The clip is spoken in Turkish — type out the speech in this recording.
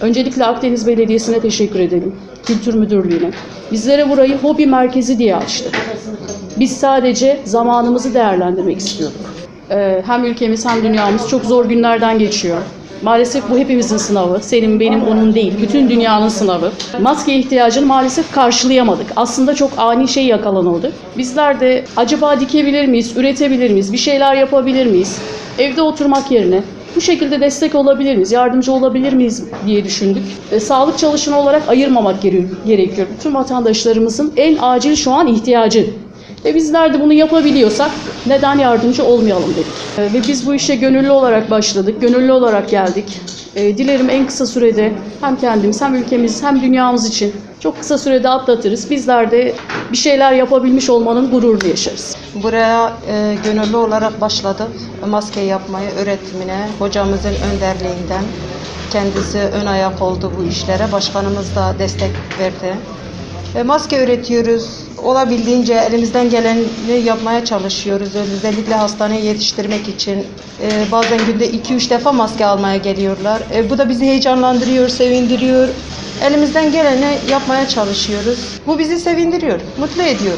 Öncelikle Akdeniz Belediyesi'ne teşekkür edelim. Kültür Müdürlüğü'ne. Bizlere burayı hobi merkezi diye açtı. Biz sadece zamanımızı değerlendirmek istiyorduk. Ee, hem ülkemiz hem dünyamız çok zor günlerden geçiyor. Maalesef bu hepimizin sınavı. Senin, benim, onun değil. Bütün dünyanın sınavı. Maske ihtiyacını maalesef karşılayamadık. Aslında çok ani şey yakalanıldı. Bizler de acaba dikebilir miyiz, üretebilir miyiz, bir şeyler yapabilir miyiz? Evde oturmak yerine bu şekilde destek olabilir miyiz, yardımcı olabilir miyiz diye düşündük. E, sağlık çalışanı olarak ayırmamak gere- gerekiyor. Bütün vatandaşlarımızın en acil şu an ihtiyacı. Ve bizler de bunu yapabiliyorsak neden yardımcı olmayalım dedik. E, ve biz bu işe gönüllü olarak başladık, gönüllü olarak geldik. E, dilerim en kısa sürede hem kendimiz hem ülkemiz hem dünyamız için çok kısa sürede atlatırız. Bizler de bir şeyler yapabilmiş olmanın gururunu yaşarız. Buraya e, gönüllü olarak başladık. Maske yapmayı öğretimine hocamızın önderliğinden kendisi ön ayak oldu bu işlere. Başkanımız da destek verdi. E, maske üretiyoruz. Olabildiğince elimizden geleni yapmaya çalışıyoruz. Özellikle hastaneye yetiştirmek için. E, bazen günde 2-3 defa maske almaya geliyorlar. E, bu da bizi heyecanlandırıyor, sevindiriyor. Elimizden geleni yapmaya çalışıyoruz. Bu bizi sevindiriyor, mutlu ediyor.